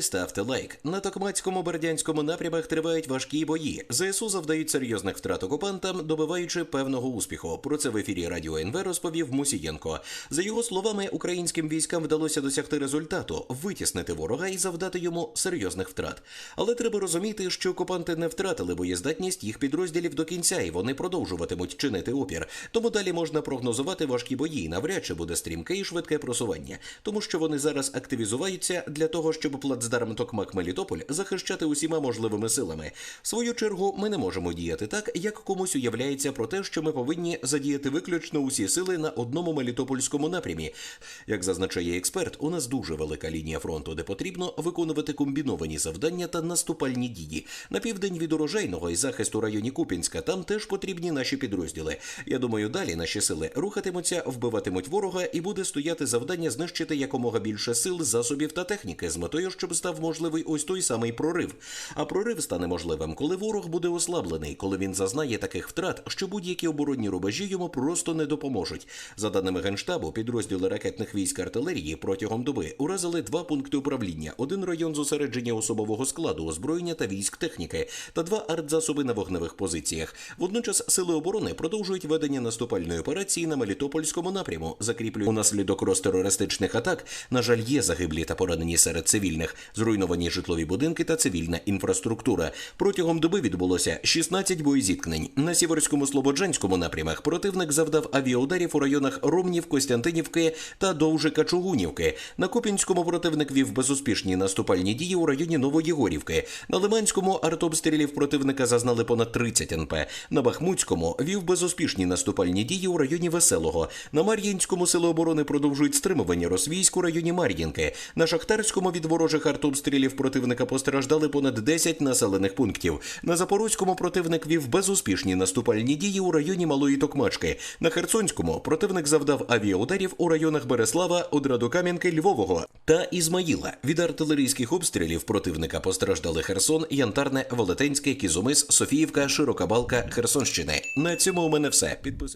Ставте лайк. На Токмацькому бердянському напрямах тривають важкі бої. ЗСУ завдають серйозних втрат окупантам, добиваючи певного успіху. Про це в ефірі Радіо НВ розповів Мусієнко. За його словами, українським військам вдалося досягти результату витіснити ворога і завдати йому серйозних втрат. Але треба розуміти, що окупанти не втратили боєздатність їх підрозділів до кінця, і вони продовжуватимуть чинити опір. Тому далі можна прогнозувати важкі бої. Навряд чи буде стрімке і швидке просування, тому що вони зараз активізуваються для того, щоб плацдарм Токмак Мелітополь захищати усіма можливими силами. В свою чергу, ми не можемо діяти так, як комусь уявляється про те, що ми повинні задіяти виключно усі сили на одному мелітопольському напрямі. Як зазначає експерт, у нас дуже велика лінія фронту, де потрібно виконувати комбіновані завдання та наступальні дії. На південь від урожайного і захисту районі Купінська там теж потрібні наші підрозділи. Я думаю, далі наші сили рухатимуться, вбиватимуть ворога, і буде стояти завдання знищити якомога більше сил, засобів та техніки з метою, щоб став можливий ось той самий прорив. А прорив стане можливим, коли ворог буде ослаблений, коли він зазнає таких втрат, що будь-які оборонні рубежі йому просто не допоможуть. За даними генштабу, підрозділи ракетних військ артилерії протягом доби уразили два пункти управління, один район зосередження особового складу, озброєння та військ техніки, та два артзасоби на вогневих позиціях. Водночас сили оборони продовжують ведення наступальної операції на Мелітопольському напряму, закріплюють унаслідок розтерористичних атак. На жаль, є загиблі та поранені серед цивільних, зруйновані житлові будинки та цивільна інфраструктура. Протягом доби відбулося 16 боєзіткнень. На Сіверському Слободжанському напрямах противник завдав авіаударів у районах Ромнів, Костянтинівки та Довжика Чугунівки. На Купінському противник вів безуспішні наступальні дії у районі Новоєгорівки. На Лиманському артобстрілів противника зазнали понад 30 НП. На Бахмутському вів безуспішні наступальні дії у районі Веселого. На Мар'їнському сили оборони продовжують стримування Росвійськ у районі Мар'їнки. На Шахтарському від ворожих артобстрілів противника постраждали понад 10 населених пунктів. На Запорозькому противник вів безуспішні наступальні дії у районі Малої Токмачки. На Херсонському противник завдав авіаударів у районах Береслава, Одрадокам'янки, Львового та Ізмаїла. Від артилерійських обстрілів противника постраждали Херсон, Янтарне, Велетенське, Кізумис, Софіївка, Широка Балка, Херсонщини. На цьому у мене все. Підписуйтесь.